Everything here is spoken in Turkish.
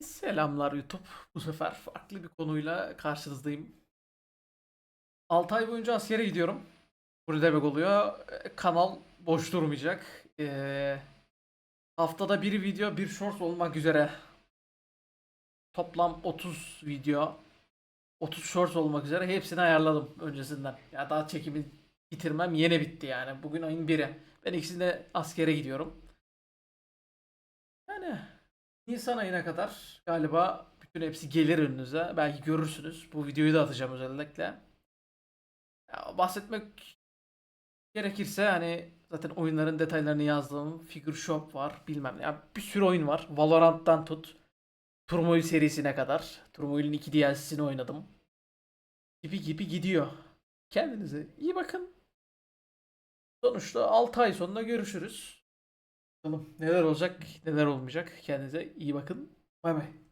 Selamlar YouTube. Bu sefer farklı bir konuyla karşınızdayım. 6 ay boyunca askere gidiyorum. Bu ne demek oluyor? E, Kanal boş durmayacak. Ee, haftada bir video, bir short olmak üzere. Toplam 30 video, 30 short olmak üzere hepsini ayarladım öncesinden. Ya daha çekimi bitirmem yeni bitti yani. Bugün ayın biri. Ben ikisinde askere gidiyorum. Yani Nisan ayına kadar galiba bütün hepsi gelir önünüze. Belki görürsünüz. Bu videoyu da atacağım özellikle. Ya bahsetmek gerekirse hani zaten oyunların detaylarını yazdığım Figure Shop var bilmem ne. Ya bir sürü oyun var. Valorant'tan tut. Turmoil serisine kadar. Turmoil'in 2 DLC'sini oynadım. Gibi gibi gidiyor. Kendinize iyi bakın. Sonuçta 6 ay sonunda görüşürüz. Bakalım neler olacak, neler olmayacak. Kendinize iyi bakın. Bay bay.